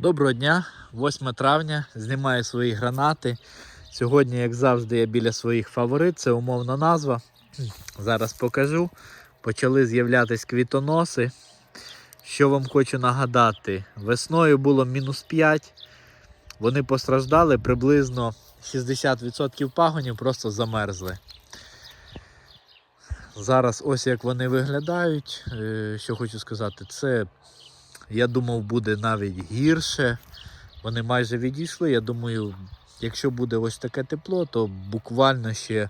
Доброго дня, 8 травня, знімаю свої гранати. Сьогодні, як завжди, я біля своїх фаворит, це умовна назва. Зараз покажу. Почали з'являтися квітоноси. Що вам хочу нагадати, весною було мінус 5. Вони постраждали приблизно 60% пагонів просто замерзли. Зараз ось як вони виглядають. Е, Що хочу сказати, це я думав, буде навіть гірше. Вони майже відійшли. Я думаю, якщо буде ось таке тепло, то буквально ще.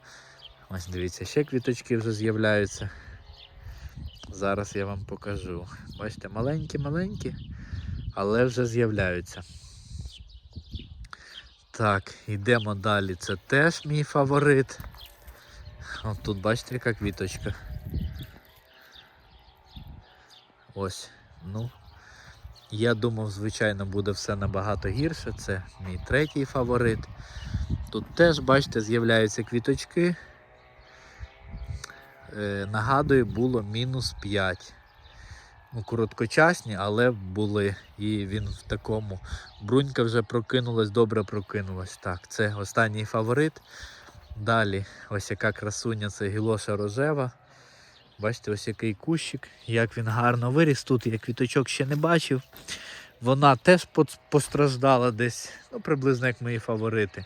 Ось дивіться, ще квіточки вже з'являються. Зараз я вам покажу. Бачите, маленькі-маленькі, але вже з'являються. Так, йдемо далі. Це теж мій фаворит. От тут бачите, яка квіточка. Ось, ну. Я думав, звичайно, буде все набагато гірше. Це мій третій фаворит. Тут теж, бачите, з'являються квіточки. Е, нагадую, було мінус 5. Ну, короткочасні, але були. І він в такому. Брунька вже прокинулась, добре прокинулась. Так, це останній фаворит. Далі, ось яка красуня, це гілоша рожева. Бачите, ось який кущик, як він гарно виріс. Тут я квіточок ще не бачив. Вона теж постраждала десь, ну, приблизно як мої фаворити.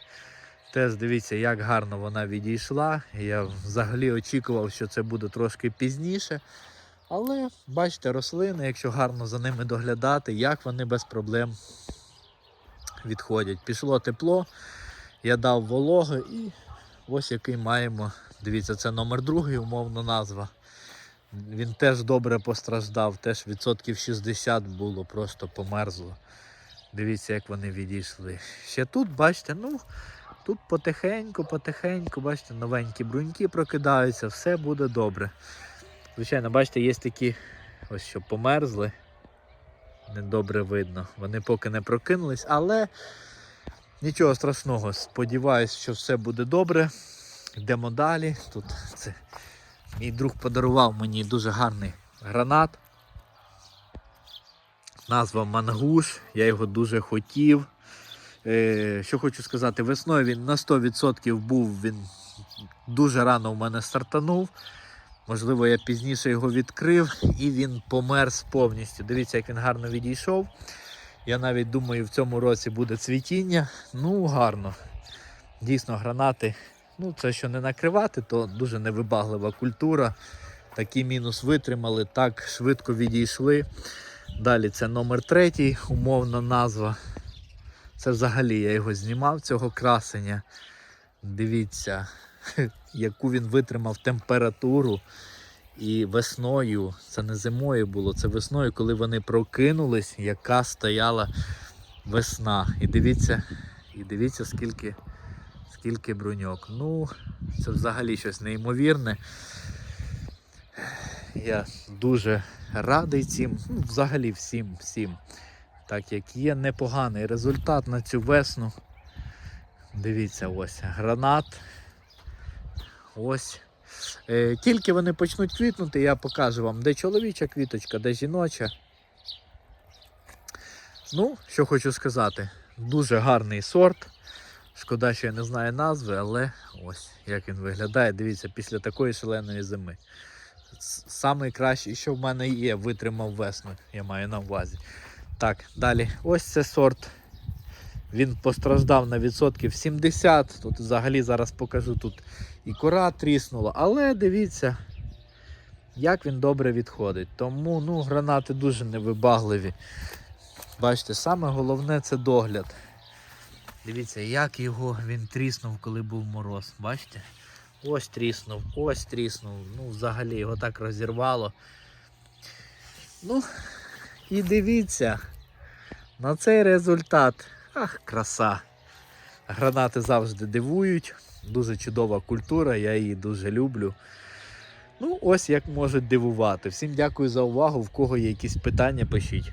Теж дивіться, як гарно вона відійшла. Я взагалі очікував, що це буде трошки пізніше. Але бачите, рослини, якщо гарно за ними доглядати, як вони без проблем відходять. Пішло тепло, я дав вологи і ось який маємо. Дивіться, це номер другий, умовно назва. Він теж добре постраждав, теж відсотків 60 було, просто померзло. Дивіться, як вони відійшли. Ще тут, бачите, ну, тут потихеньку, потихеньку, бачите, новенькі бруньки прокидаються, все буде добре. Звичайно, бачите, є такі, ось що померзли. Недобре видно. Вони поки не прокинулись, але нічого страшного. Сподіваюсь, що все буде добре. Йдемо далі. Тут це Мій друг подарував мені дуже гарний гранат. Назва Мангуш, я його дуже хотів. Е, що хочу сказати, весною він на 100% був, він дуже рано в мене стартанув. Можливо, я пізніше його відкрив і він померз повністю. Дивіться, як він гарно відійшов. Я навіть думаю, в цьому році буде цвітіння. Ну, гарно. Дійсно, гранати Ну, це що не накривати, то дуже невибаглива культура. Такий мінус витримали, так швидко відійшли. Далі це номер третій, умовна назва. Це взагалі я його знімав, цього красення. Дивіться, яку він витримав температуру. І весною, це не зимою було, це весною, коли вони прокинулись, яка стояла весна. І дивіться, і дивіться, скільки скільки бруньок. Ну, це взагалі щось неймовірне. Я дуже радий цим, ну, взагалі всім, всім. Так як є непоганий результат на цю весну. Дивіться, ось гранат. Ось. Е, тільки вони почнуть квітнути, я покажу вам, де чоловіча квіточка, де жіноча. Ну, що хочу сказати, дуже гарний сорт. Шкода, що я не знаю назви, але ось як він виглядає. Дивіться, після такої шаленої зими. С- Самий кращий, що в мене є, витримав весну, я маю на увазі. Так, далі. Ось це сорт. Він постраждав на відсотків 70. Тут взагалі зараз покажу тут і кора тріснула. Але дивіться, як він добре відходить. Тому ну, гранати дуже невибагливі. Бачите, саме головне це догляд. Дивіться, як його він тріснув, коли був мороз. Бачите? Ось тріснув, ось тріснув. Ну, взагалі його так розірвало. Ну, і дивіться на цей результат. Ах, краса. Гранати завжди дивують. Дуже чудова культура, я її дуже люблю. Ну, ось як можуть дивувати. Всім дякую за увагу. В кого є якісь питання, пишіть.